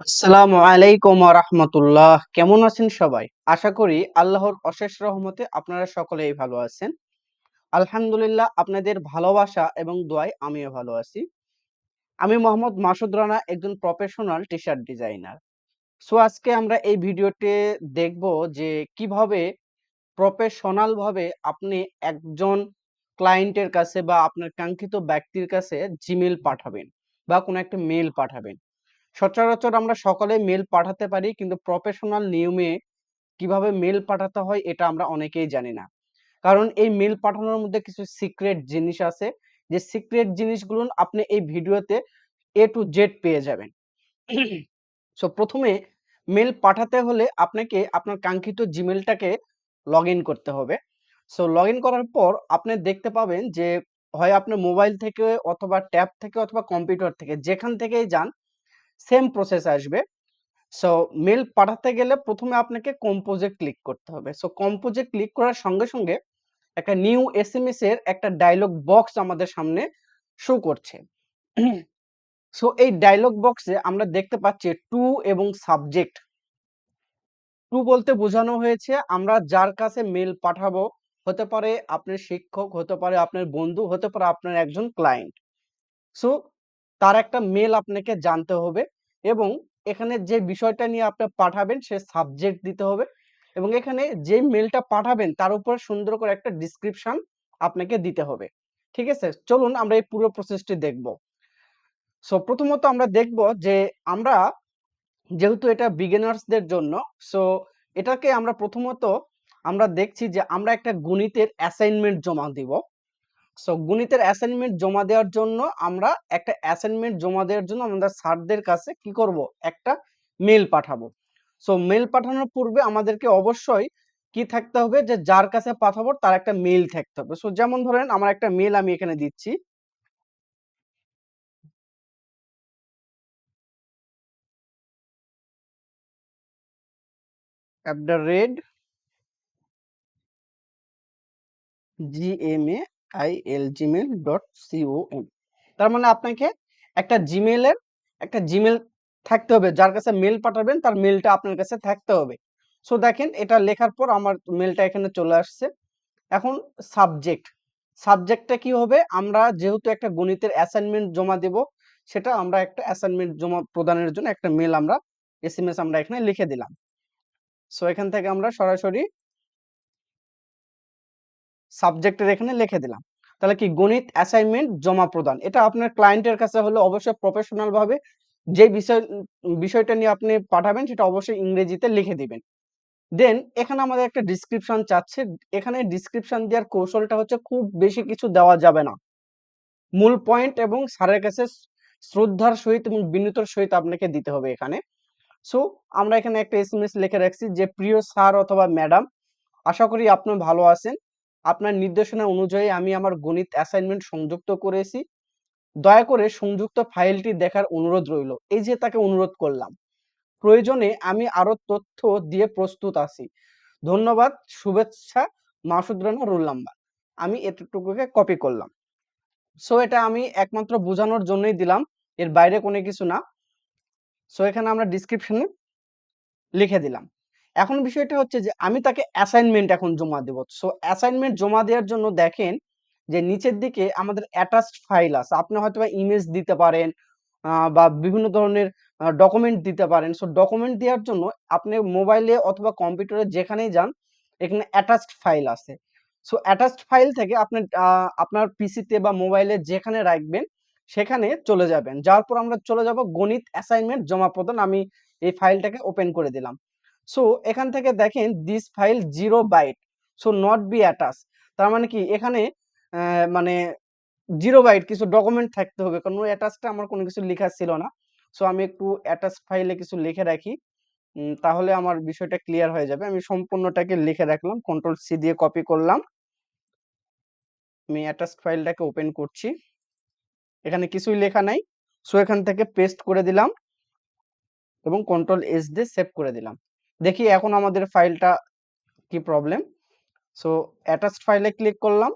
আসসালামু আলাইকুম রাহমাতুল্লাহ। কেমন আছেন সবাই? আশা করি আল্লাহর অশেষ রহমতে আপনারা সকলেই ভালো আছেন। আলহামদুলিল্লাহ, আপনাদের ভালোবাসা এবং দোয়ায় আমিও ভালো আছি। আমি মোহাম্মদ মাসুদ রানা, একজন professional T shirt designer so আজকে আমরা এই ভিডিওতে দেখব যে কীভাবে প্রফেশনাল ভাবে আপনি একজন ক্লায়েন্টের কাছে বা আপনার কাঙ্ক্ষিত ব্যক্তির কাছে জিমেল পাঠাবেন বা কোনো একটা মেল পাঠাবেন। সচরাচর আমরা সকলে মেল পাঠাতে পারি, কিন্তু প্রফেশনাল নিয়মে কীভাবে মেল পাঠাতে হয় এটা আমরা অনেকেই জানি না। কারণ এই মেল পাঠানোর মধ্যে কিছু সিক্রেট জিনিস আছে, যে সিক্রেট জিনিসগুলো আপনি এই ভিডিওতে এ টু জেড পেয়ে যাবেন। সো প্রথমে মেল পাঠাতে হলে আপনাকে আপনার কাঙ্ক্ষিত জিমেলটাকে লগ ইন করতে হবে। সো লগ ইন করার পর আপনি দেখতে পাবেন যে হয় আপনার মোবাইল থেকে অথবা ট্যাব থেকে অথবা কম্পিউটার থেকে যেখান থেকেই যান সেম প্রসেস আসবে। সো মেল পাঠাতে গেলে প্রথমে আপনাকে কম্পোজে ক্লিক করতে হবে। সো কম্পোজে ক্লিক করার সঙ্গে সঙ্গে একটা নিউ এস এম এস এর একটা ডায়লগ বক্স আমাদের সামনে শো করছে। সো এই ডায়লগ বক্সে আমরা দেখতে পাচ্ছি টু এবং সাবজেক্ট টু বলতে বোঝানো হয়েছে, আমরা যার কাছে মেল পাঠাবো, হতে পারে আপনার শিক্ষক, হতে পারে আপনার বন্ধু, হতে পারে আপনার একজন ক্লায়েন্ট সো তার একটা মেল আপনাকে জানতে হবে এবং এখানে যে বিষয়টা নিয়ে আপনি পাঠাবেন সে সাবজেক্ট দিতে হবে এবং এখানে যে মেলটা পাঠাবেন তার উপর সুন্দর করে একটা ডিসক্রিপশন আপনাকে দিতে হবে। ঠিক আছে? চলুন আমরা এই পুরো প্রসেসটি দেখব। সো প্রথমত আমরা দেখব যে আমরা যেহেতু এটা বিগিনার্সদের জন্য সো এটাকে আমরা প্রথমত আমরা দেখছি যে আমরা একটা গণিতের অ্যাসাইনমেন্ট জমা দিব। সো গণিতের অ্যাসাইনমেন্ট জমা দেওয়ার জন্য আমরা একটা অ্যাসাইনমেন্ট জমা দেওয়ার জন্য আমাদের স্যারদের কাছে কি করব? একটা মেল পাঠাবো। সো মেল পাঠানোর পূর্বে আমাদেরকে অবশ্যই কি থাকতে হবে? যে যার কাছে পাঠাবো, তার একটা মেল থাকতে হবে। সো যেমন ধরেন আমার একটা মেল আমি এখানে দিচ্ছি। At the red G M A I L Gmail dot C O M তার মানে আপনাকে একটা জিমেলের একটা জিমেল থাকতে হবে। যার কাছে মেল পাঠাবেন, তার মেলটা আপনার কাছে থাকতে হবে। সো দেখেন, এটা লেখার পর আমার মেলটা এখানে চলে আসছে। এখন সাবজেক্ট। সাবজেক্টটা কি হবে? আমরা যেহেতু একটা গণিতের অ্যাসাইনমেন্ট জমা দেব, সেটা আমরা একটা অ্যাসাইনমেন্ট জমা প্রদানের জন্য একটা মেল আমরা এসএমএস আমরা এখানে লিখে দিলাম। সো এখান থেকে আমরা সরাসরি সাবজেক্টের এখানে লিখে দিলাম। তাহলে কি গণিত অ্যাসাইনমেন্ট জমা প্রদান, এটা আপনার ক্লায়েন্টের কাছে হলে অবশ্যই প্রফেশনাল ভাবে যে বিষয়, বিষয়টা নিয়ে আপনি পাঠাবেন সেটা অবশ্যই ইংরেজিতে লিখে দিবেন। দেন এখানে আমাদের একটা ডিসক্রিপশন চাচ্ছে, এখানে ডিসক্রিপশন দেওয়ার কৌশলটা হচ্ছে খুব বেশি কিছু দেওয়া যাবে না। মূল পয়েন্ট এবং স্যারের কাছে শ্রদ্ধার সহিত এবং বিনীতর সহিত আপনাকে দিতে হবে এখানে। সো আমরা এখানে একটা এসএমএস লিখে রাখছি যে, প্রিয় স্যার অথবা ম্যাডাম, আশা করি আপনি ভালো আছেন। আপনার নির্দেশনা অনুযায়ী আমি আমার গণিত অ্যাসাইনমেন্ট সংযুক্ত করেছি। দয়া করে সংযুক্ত ফাইলটি দেখার অনুরোধ রইল। এই যে তাকে অনুরোধ করলাম। প্রয়োজনে আমি আরও তথ্য দিয়ে প্রস্তুত আছি। ধন্যবাদ, শুভেচ্ছা, মাসুদ রানা, রোল নাম্বার। আমি এতটুকুকে কপি করলাম। সো এটা আমি একমাত্র বোঝানোর জন্যই দিলাম। এর বাইরে কোনো কিছু না। সো এখানে আমরা ডিসক্রিপশনে লিখে দিলাম। এখন বিষয়টা হচ্ছে যে, আমি তাকে অ্যাসাইনমেন্ট এখন জমা দেব। সো অ্যাসাইনমেন্ট জমা দেওয়ার জন্য দেখেন যে, নিচের দিকে আমাদের অ্যাটাচড ফাইল আছে। আপনি হয়তো বা ইমেজ দিতে পারেন বা বিভিন্ন ধরনের ডকুমেন্ট দিতে পারেন। সো ডকুমেন্ট দেওয়ার জন্য আপনি মোবাইলে অথবা কম্পিউটারে যেখানেই যান, এখানে অ্যাটাচড ফাইল আছে। সো অ্যাটাচড ফাইল থেকে আপনি আপনার পিসিতে বা মোবাইলে যেখানে রাখবেন, সেখানে চলে যাবেন। যাওয়ার পর আমরা চলে যাব গণিত অ্যাসাইনমেন্ট জমা প্রদান। আমি এই ফাইলটাকে ওপেন করে দিলাম। সো এখান থেকে দেখেন this file zero byte so not be attach তার মানে কি? এখানে মানে জিরো বাইট কিছু ডকুমেন্ট থাকতে হবে। কারণ অ্যাটাচটা আমার কোনো কিছু লেখা ছিল না। সো আমি একটু অ্যাটাচ ফাইলে কিছু লিখে রাখি। তাহলে আমার বিষয়টা ক্লিয়ার হয়ে যাবে। আমি সম্পূর্ণটাকে লিখে রাখলাম। কন্ট্রোল সি দিয়ে কপি করলাম। আমি অ্যাটাচ ফাইলটাকে ওপেন করছি। এখানে কিছুই লেখা নাই। সো এখান থেকে পেস্ট করে দিলাম এবং কন্ট্রোল এস দিয়ে সেভ করে দিলাম। দেখি এখন আমাদের ফাইলটা কি প্রবলেম সো অ্যাটাচড ফাইলে ক্লিক করলাম,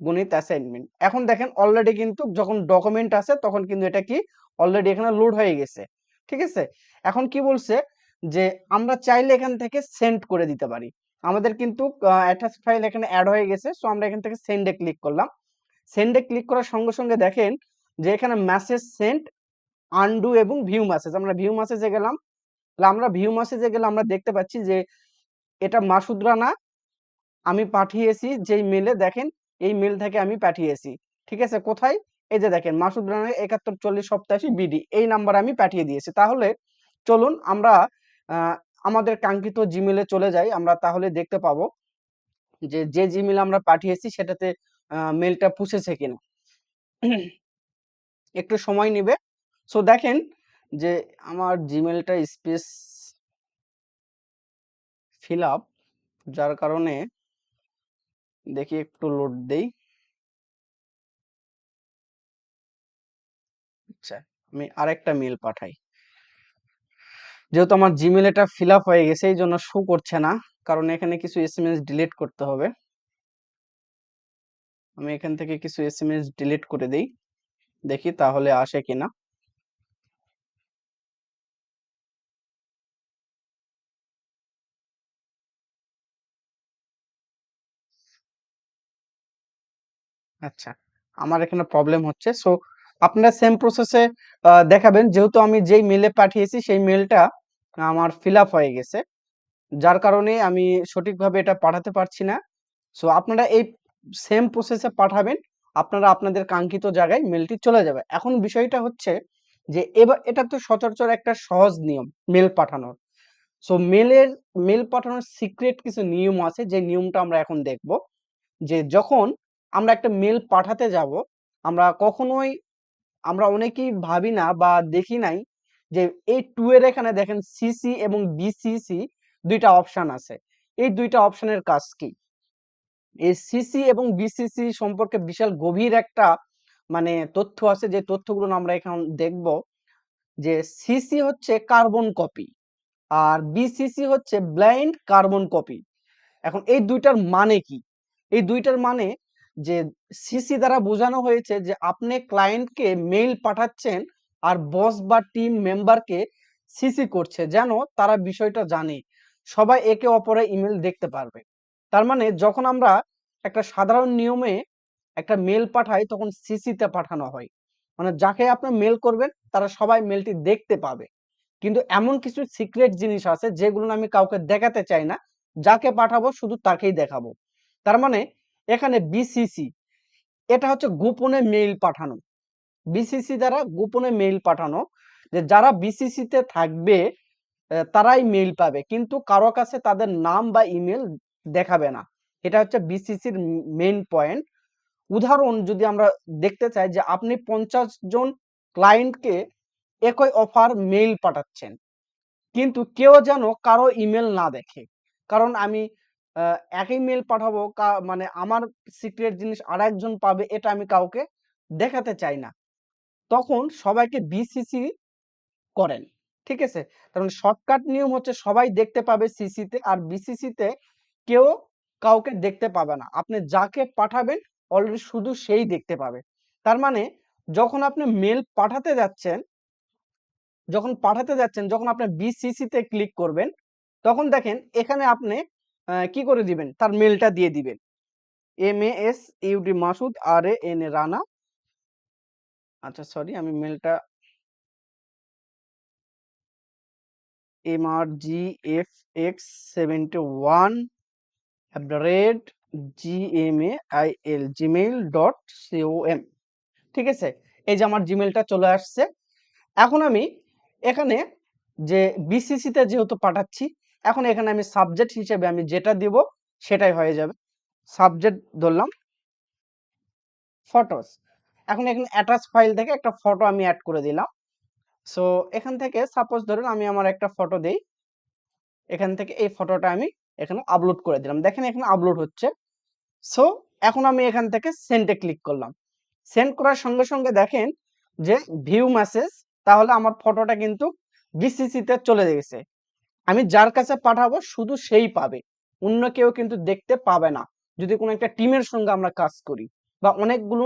গণিত অ্যাসাইনমেন্ট এখন দেখেন অলরেডি কিন্তু যখন ডকুমেন্ট আছে তখন কিন্তু এটা কি অলরেডি এখানে লোড হয়ে গেছে, ঠিক আছে? এখন কি বলছে যে আমরা চাইলে এখান থেকে সেন্ড করে দিতে পারি। আমাদের কিন্তু অ্যাটাচ ফাইল এখানে অ্যাড হয়ে গেছে সো আমরা এখান থেকে সেন্ডে ক্লিক করলাম। সেন্ডে ক্লিক করার সঙ্গে সঙ্গে দেখেন যে এখানে মেসেজ সেন্ড আনডু এবং ভিউ মেসেজ আমরা ভিউ মেসেজে গেলাম তাহলে আমরা ভিউ মেসেজে গেলে আমরা দেখতে পাচ্ছি যে এটা মাসুদ রানা আমি পাঠিয়েছি যেই মেলে দেখেন, এই মেল থেকে আমি পাঠিয়েছি। ঠিক আছে? কোথায়? এই যে দেখেন মাসুদ রানা একাত্তর চল্লিশ সপ্তাশি বিডি এই নাম্বার আমি পাঠিয়ে দিয়েছি। তাহলে চলুন আমরা আমাদের কাঙ্ক্ষিত জিমেলে চলে যাই, আমরা তাহলে দেখতে পাবো যে যে জিমেল আমরা পাঠিয়েছি সেটাতে মেলটা পুষেছে কিনা। একটু সময় নেবে। সো দেখেন যে আমার জিমেলটা স্পেস ফিল আপ যার কারণে দেখি একটু লোড দেই। আচ্ছা আমি আরেকটা মেল পাঠাই। যেহেতু আমার জিমেল এটা ফিল আপ হয়ে গেছে, এই জন্য শো করছে না, কারণ এখানে কিছু এস এম এস ডিলিট করতে হবে। আমি এখান থেকে কিছু এস এম এস ডিলিট করে দিই, দেখি তাহলে আসে কিনা। আচ্ছা আমার এখানে প্রবলেম হচ্ছে। সো আপনারা সেম প্রসেসে দেখাবেন। যেহেতু আমি যেই মেলে পাঠিয়েছি, সেই মেলটা আমার ফিল আপ হয়ে গেছে। যার কারণে আমি সঠিকভাবে এটা পাঠাতে পারছি না। সো আপনারা এই সেম প্রসেসে পাঠাবেন। আপনারা আপনাদের কাঙ্ক্ষিত জায়গায় মেলটি চলে যাবে। এখন বিষয়টা হচ্ছে যে, এবার এটা তো সচরাচর একটা সহজ নিয়ম মেল পাঠানোর। সো মেলের মেল পাঠানোর সিক্রেট কিছু নিয়ম আছে। যে নিয়মটা আমরা এখন দেখব। যে যখন আমরা একটা মেল পাঠাতে যাব। আমরা কখনোই, আমরা অনেকেই ভাবি না বা দেখি নাই যে এই টু এর এখানে দেখেন সিসি এবং বিসিসি দুইটা অপশন আছে। এই দুইটা অপশনের কাজ কি? এই সিসি এবং বিসিসি সম্পর্কে বিশাল গভীর একটা মানে তথ্য আছে যে তথ্যগুলো আমরা এখন দেখব যে সিসি হচ্ছে কার্বন কপি আর বিসিসি হচ্ছে ব্লাইন্ড কার্বন কপি এখন এই দুইটার মানে কি? এই দুইটার মানে যে সিসি দ্বারা বোঝানো হয়েছে যে আপনি ক্লায়েন্টকে মেইল পাঠাচ্ছেন আর বস বা টিম মেম্বারকে সিসি করছে যেন তারা বিষয়টা জানে। সবাই একে অপরে ইমেল দেখতে পারবে। তার মানে যখন আমরা একটা সাধারণ নিয়মে একটা মেল পাঠাই, তখন সিসিতে পাঠানো হয়। মানে যাকে আপনি মেল করবেন, তারা সবাই মেলটি দেখতে পাবে। কিন্তু এমন কিছু সিক্রেট জিনিস আছে, যেগুলো আমি কাউকে দেখাতে চাই না। যাকে পাঠাবো, শুধু তাকেই দেখাবো। তার মানে এখানে বিসিসি এটা হচ্ছে গোপনে মেইল পাঠানো। বিসিসি দ্বারা গোপনে মেইল পাঠানো যে যারা বিসিসিতে থাকবে তারাই মেইল পাবে। কিন্তু কারও কাছে তাদের নাম বা ইমেল দেখাবে না। এটা হচ্ছে বিসিসির মেইন পয়েন্ট উদাহরণ যদি আমরা দেখতে চাই যে আপনি পঞ্চাশ জন ক্লায়েন্টকে একই অফার মেইল পাঠাচ্ছেন। কিন্তু কেউ যেন কারও ইমেল না দেখে। কারণ আমি একই মেল পাঠাবো মানে আমার সিক্রেট জিনিস আর একজন পাবে, এটা আমি কাউকে দেখাতে চাই না। তখন সবাইকে বিসিসি করেন, ঠিক আছে? কারণ শর্টকাট নিয়ম হচ্ছে সবাই দেখতে পাবে সিসিতে আর বিসিসিতে কেউ কাউকে দেখতে পাবে না। আপনি যাকে পাঠাবেন অলরেডি শুধু সেই দেখতে পাবে। তার মানে যখন আপনি মেল পাঠাতে যাচ্ছেন, যখন পাঠাতে যাচ্ছেন, যখন আপনি বিসিসিতে ক্লিক করবেন, তখন দেখেন এখানে আপনি কি করে দিবেন? তার মেলটা দিয়ে দিবেন। M A S U D Masud R A N A Rana. আচ্ছা সরি আমি মেলটা M R G F X seventy one at the rate G M A I L Gmail dot C O M ঠিক আছে? এই যে আমার জিমেলটা চলে আসছে। এখন আমি এখানে যে বিসিসিতে যেহেতু পাঠাচ্ছি এখন এখানে আমি সাবজেক্ট হিসেবে আমি যেটা দিব সেটাই হয়ে যাবে। সাবজেক্ট ধরলাম ফটোস এখন এখানে অ্যাটাচ ফাইল থেকে একটা ফটো আমি অ্যাড করে দিলাম। সো এখান থেকে সাপোজ ধরুন আমি আমার একটা ফটো দেই। এখান থেকে এই ফটোটা আমি এখানে আপলোড করে দিলাম। দেখেন এখানে আপলোড হচ্ছে। সো এখন আমি এখান থেকে সেন্টে ক্লিক করলাম। সেন্ড করার সঙ্গে সঙ্গে দেখেন যে ভিউ মেসেজ তাহলে আমার ফটোটা কিন্তু বিসিসিতে চলে গেছে। আমি যার কাছে পাঠাবো শুধু সেই পাবে অন্য কেউ কিন্তু দেখতে পাবে না যদি কোনো একটা টিমের সঙ্গে আমরা কাজ করি বা অনেকগুলো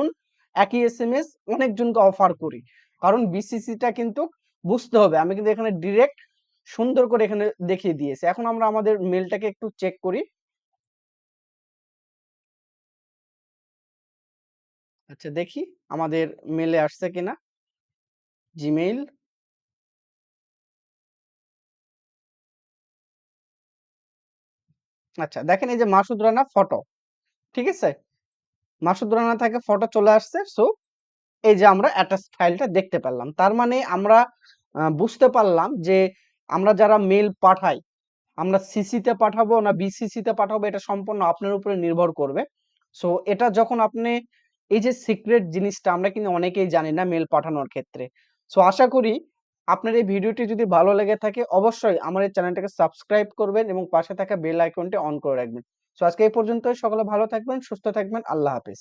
একই এস এম এস অনেকজনকে অফার করি কারণ বিসিসিটা কিন্তু বুঝতে হবে। আমি কিন্তু এখানে ডিরেক্ট সুন্দর করে এখানে দেখিয়ে দিয়েছি। এখন আমরা আমাদের মেলটাকে একটু চেক করি। আচ্ছা দেখি আমাদের মেলে আসছে কিনা? জিমেইল। আচ্ছা দেখেন এই যে মাসুদ রানা ফটো। ঠিক আছে? মাসুদ রানা থেকে ফটো চলে আসছে। সো এই যে আমরা অ্যাটাচড ফাইলটা দেখতে পারলাম। তার মানে আমরা বুঝতে পারলাম যে আমরা যারা মেল পাঠাই, আমরা সিসিতে পাঠাবো না বিসিসিতে পাঠাবো এটা সম্পূর্ণ আপনার উপরে নির্ভর করবে। সো এটা যখন আপনি এই যে সিক্রেট জিনিসটা আমরা কিন্তু অনেকেই জানি না মেল পাঠানোর ক্ষেত্রে। সো আশা করি আপনার এই ভিডিওটি যদি ভালো লেগে থাকে অবশ্যই আমার এই চ্যানেলটাকে সাবস্ক্রাইব করবেন এবং পাশে থাকা বেল আইকনটি অন করে রাখবেন। সো আজকে এই পর্যন্তই। সকলে ভালো থাকবেন, সুস্থ থাকবেন। আল্লাহ হাফেজ।